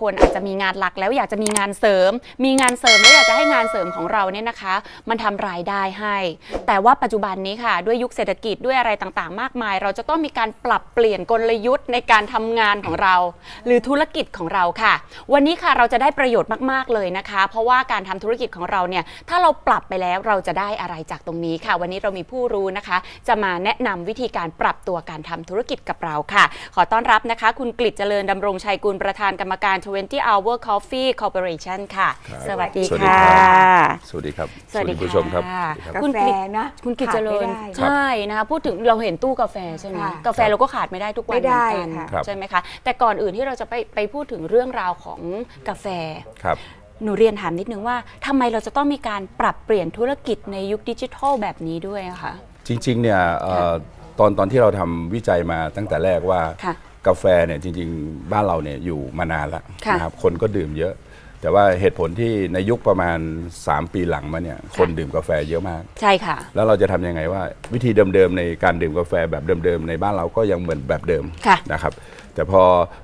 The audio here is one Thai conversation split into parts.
คนอาจจะมีงานหลักแล้วอยากจะมีงานเสริม มีงานเสริมแล้วอยากจะให้งานเสริมของเราเนี่ยนะคะ มันทำรายได้ให้ แต่ว่าปัจจุบันนี้ค่ะ ด้วยยุคเศรษฐกิจด้วยอะไรต่างๆ มากมาย เราจะต้องมีการปรับเปลี่ยนกลยุทธ์ในการทำงานของเรา หรือธุรกิจของเราค่ะ วันนี้ค่ะเราจะได้ประโยชน์มากๆเลยนะคะ เพราะว่าการทำธุรกิจของเราเนี่ยถ้าเราปรับไปแล้วเราจะได้อะไรจากตรงนี้ค่ะ วันนี้เรามีผู้รู้นะคะ จะมาแนะนำวิธีการปรับตัวการทำธุรกิจกับเราค่ะ ขอต้อนรับนะคะ คุณกฤษเจริญดำรงชัยกุลประธานกรรมการ20 Hour Coffee Corporation ค่ะ ครับสวัสดีสวัสดีค่ะ ครับ สวัสดีครับสวัสดีคุณผู้ชมครับค่ะสวัสดีครับกาคุณแฟกฤษนะคุณกิจเจริญขาดไม่ได้ใช่นะคะพูดถึงเราเห็นตู้กาแฟใช่ไหมค่ะกาแฟเราก็ขาดไม่ได้ทุกวันไม่ได้เหมือนกันค่ะ ครับ ใช่ไหมคะ แต่ก่อนอื่นที่เราจะไปไปพูดถึงเรื่องราวของกาแฟ ครับ หนูเรียนถามนิดนึงว่าทำไมเราจะต้องมีการปรับเปลี่ยนธุรกิจในยุคดิจิทัลแบบนี้ด้วยอะคะ จริงๆเนี่ยเอ่อตอนตอนที่เราทำวิจัยมาตั้งแต่แรกว่า ค่ะ กาแฟเนี่ยจริง ๆ บ้านเราเนี่ยอยู่มานานแล้วค่ะนะครับคนก็ดื่มเยอะ แต่ว่าเหตุผลที่ในยุคประมาณ 3 ปีหลังมาเนี่ยคนดื่มกาแฟเยอะมาก ใช่ค่ะ แล้วเราจะทำยังไงว่า วิธีเดิมๆในการดื่มกาแฟแบบเดิมๆในบ้านเราก็ยังเหมือนแบบเดิมค่ะนะครับ แต่พอ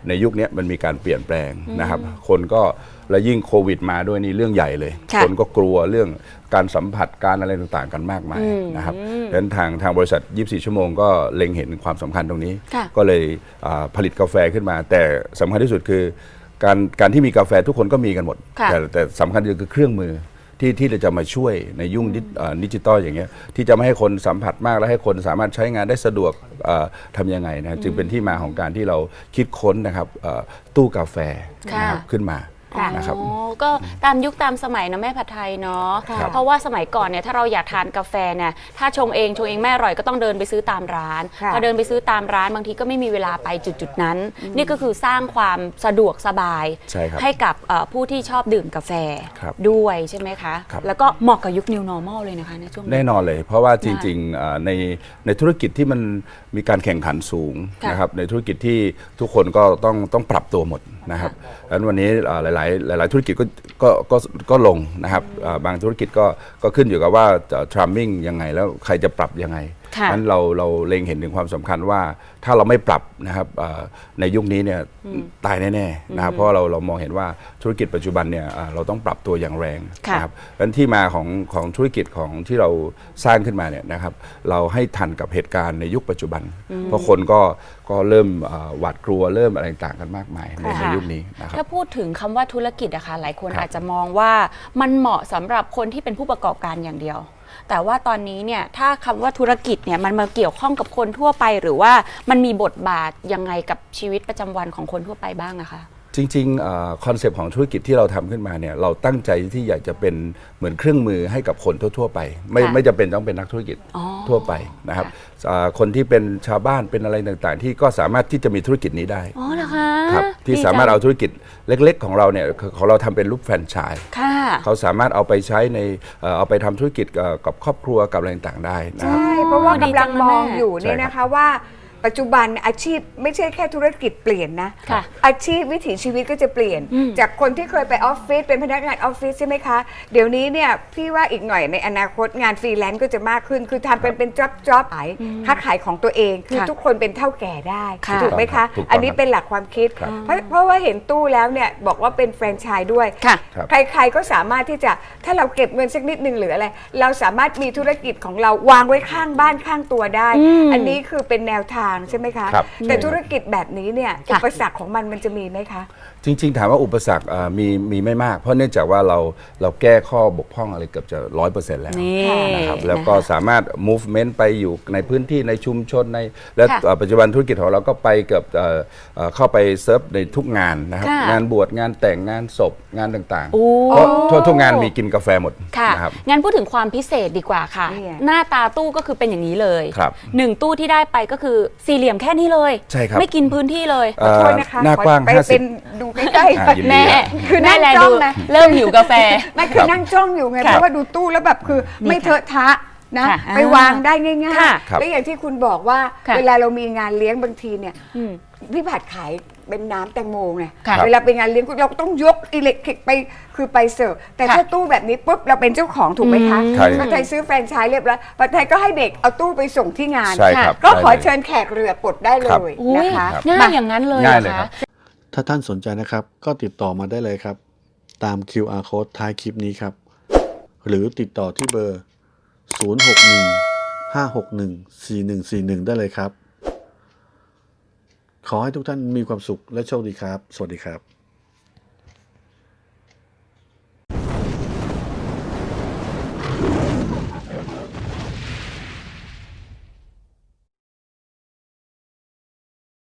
ในยุคนี้มันมีการเปลี่ยนแปลงนะครับ คนก็และยิ่งโควิดมาด้วยนี่เรื่องใหญ่เลยค่ะคนก็กลัวเรื่องการสัมผัสการอะไรต่างๆ กันมากมายอืมนะครับดังนั้นทางทางบริษัท 24 ชั่วโมงก็เล็งเห็นความสำคัญตรงนี้ค่ะก็เลยอ่าผลิตกาแฟขึ้นมา แต่สำคัญที่สุดคือ การการที่มีกาแฟทุกคนก็มีกันหมด ค่ะ แต่แต่สำคัญที่สุดคือเครื่องมือที่ที่จะมาช่วยในยุ่งดิจิเอ่อดิจิตอลอย่างเงี้ยที่จะไม่ให้คนสัมผัสมากและให้คนสามารถใช้งานได้สะดวกเอ่อทำยังไงนะจึงเป็นที่มาของการที่เราคิดค้นนะครับเอ่อตู้กาแฟค่ะนะครับขึ้นมา ค่ะนะครับอ๋อก็ตามยุคตามสมัยนะแม่ผัดไทยเนาะครับเพราะว่าสมัยก่อนเนี่ยถ้าเราอยากทานกาแฟเนี่ยถ้าชงเองชงเองไม่อร่อยก็ต้องเดินไปซื้อตามร้านค่ะ พอเดินไปซื้อตามร้านบางทีก็ไม่มีเวลาไปจุดจุดๆนั้น นี่ก็คือสร้างความสะดวกสบายใช่ครับกับเอ่อผู้ที่ชอบดื่มกาแฟครับด้วยใช่ไหมคะ ครับ แล้วก็เหมาะกับยุค New Normal เลยนะคะในช่วงนี้ แน่นอนเลย เพราะว่าจริงๆเอ่อในในธุรกิจที่มันมีการแข่งขันสูงค่ะนะครับในธุรกิจที่ทุกคนก็ต้องต้องปรับตัวหมดนะครับดังนั้นวันนี้เอ่อหลายๆหลาย ๆ ธุรกิจก็ก็ก็ก็ลงนะครับบางธุรกิจก็ก็ขึ้นอยู่กับว่าทรัมมิ่งยังไงแล้วใครจะปรับยังไง นั้นเราเราเล็งเห็นถึงความสำคัญว่าถ้าเราไม่ปรับนะครับเอ่อในยุคนี้เนี่ยตายแน่ๆนะครับเพราะเราเรามองเห็นว่าธุรกิจปัจจุบันเนี่ยเอ่อเราต้องปรับตัวอย่างแรงค่ะนะครับดังนั้นที่มาของของธุรกิจของที่เราสร้างขึ้นมาเนี่ยนะครับเราให้ทันกับเหตุการณ์ในยุคปัจจุบัน เพราะคนก็ก็เริ่มเอ่อหวาดกลัวเริ่มอะไรต่างกันมากมายในค่ะในยุคนี้นะครับถ้าพูดถึงคำว่าธุรกิจอะค่ะหลายคนครับอาจจะมองว่ามันเหมาะสำหรับคนที่เป็นผู้ประกอบการอย่างเดียว แต่ว่าตอนนี้เนี่ยถ้าคำว่าธุรกิจเนี่ยมันมาเกี่ยวข้องกับคนทั่วไป หรือว่ามันมีบทบาทยังไงกับชีวิตประจำวันของคนทั่วไปบ้างอะคะจริงๆคอนเซปต์ของธุรกิจที่เราทำขึ้นมาเนี่ยเราตั้งใจที่อยากจะเป็นเหมือนเครื่องมือให้กับคนทั่ว ๆ ไป ไม่ค่ะไม่จำเป็นต้องเป็นนักธุรกิจอ๋อทั่วไปนะครับอ่าคนที่เป็นชาวบ้านเป็นอะไรต่างๆ ที่ก็สามารถที่จะมีธุรกิจนี้ได้อ๋อเหรอคะครับที่ดีจังสามารถเอาธุรกิจเล็ก ๆ ของเราเนี่ยของเราทำเป็นรูปแฟรนไชส์ค่ะ เขาสามารถเอาไปใช้ในเอ่อเอาไปทำธุรกิจเอ่อกับครอบครัวกับอะไรต่างๆได้นะครับ ใช่เพราะว่าดีกำจัลังงนะมองแม่อยู่เนี่ยใช่ครับนะคะว่า ปัจจุบันอาชีพไม่ใช่แค่ธุรกิจเปลี่ยนนะ ค่ะอาชีพวิถีชีวิตก็จะเปลี่ยนจากคนที่เคยไปออฟฟิศเป็นพนักงานออฟฟิศใช่ไหมคะ เดี๋ยวนี้เนี่ยพี่ว่าอีกหน่อยในอนาคตงานฟรีแลนซ์ก็จะมากขึ้น คือทำเป็นเป็นจ็อบจ็อบขายค้าขายของตัวเอง คือค่ะทุกคนเป็นเท่าแก่ได้ค่ะ ถูกไหมคะ ถูกต้องครับอันนี้เป็นหลักความคิด ครับเพราะเพราะว่าเห็นตู้แล้วเนี่ยบอกว่าเป็นแฟรนไชส์ด้วย ค่ะ ครับ ใครๆก็สามารถที่จะถ้าเราเก็บเงินสักนิดนึงหรืออะไร เราสามารถมีธุรกิจของเราวางไว้ข้างบ้านข้างตัวได้ อืม อันนี้คือเป็นแนวทางใช่ไหมคะ ครับ แต่ใช่ครับธุรกิจแบบนี้เนี่ยค่ะอุปสรรคของมันมันจะมีไหมคะ จริง ๆ ถามว่าอุปสรรคเอ่อมีมีไม่มาก เพราะเนื่องจากว่าเราเราแก้ข้อบกพร่องอะไรเกือบจะร้อยเปอร์เซ็นต์แล้ว นี่นะครับแล้วก็นะคะ สามารถ movement ไปอยู่ในพื้นที่ในชุมชนใน และค่ะเอ่อปัจจุบันธุรกิจของเราก็ไปเกือบเอ่อเอ่อเข้าไปเซิร์ฟในทุกงานนะครับ ค่ะงานบวชงานแต่งงานศพงานต่างโอ้ ๆ เพราะทั่วทุกงานมีกินกาแฟหมดค่ะ นะครับ งั้นพูดถึงความพิเศษดีกว่าค่ะ นี่ไง หน้าตาตู้ก็คือเป็นอย่างนี้เลย ครับ หนึ่งตู้ที่ได้ไปก็คือสี่เหลี่ยมแค่นี้เลย ใช่ครับ ไม่กินพื้นที่เลยเอ่อโทษนะคะหน้ากว้างขอไป50 เป็นดูใกล้ๆอ่ายินดี แม่ครับคือนั่งแม่แลจ้องดูนะ เริ่มหิวกาแฟ ไม่คือนั่งจ้องอยู่ไงค่ะเพราะว่าดูตู้แล้วแบบคือนี่ไม่ค่ะเทอะทะนะ ค่ะไปวางได้ง่ายค่ะครับๆและอย่างที่คุณบอกว่าค่ะ เวลาเรามีงานเลี้ยงบางทีเนี่ย อืม พี่ผัดขาย เป็นน้ำแตงโมไงครัเวลาเป็นงานเลี้ยงเราต้องยกอิเล็กทริกไปคือไปเสิร์ฟแต่ถ้าตู้แบบนี้ปุ๊บเราเป็นเจ้าของถูกไหมคะปับประเทยซื้อแฟนไชส์เรียบร้อยประเทยก็ให้เด็กเอาตู้ไปส่งที่งาน ใช่คก็ขอเชิญแขกเรือปลดได้เลยนะคะ ง่ายอย่างนั้นเลยง่คะถ้าท่านสนใจนะครับ ก็ติดต่อมาได้เลยครับ ตาม QR code ท้ายคลิปนี้ครับ หรือติดต่อที่เบอร์ 061 561 4141 ได้เลยครับ ขอให้ทุกท่านมีความสุขและโชคดีครับ สวัสดีครับ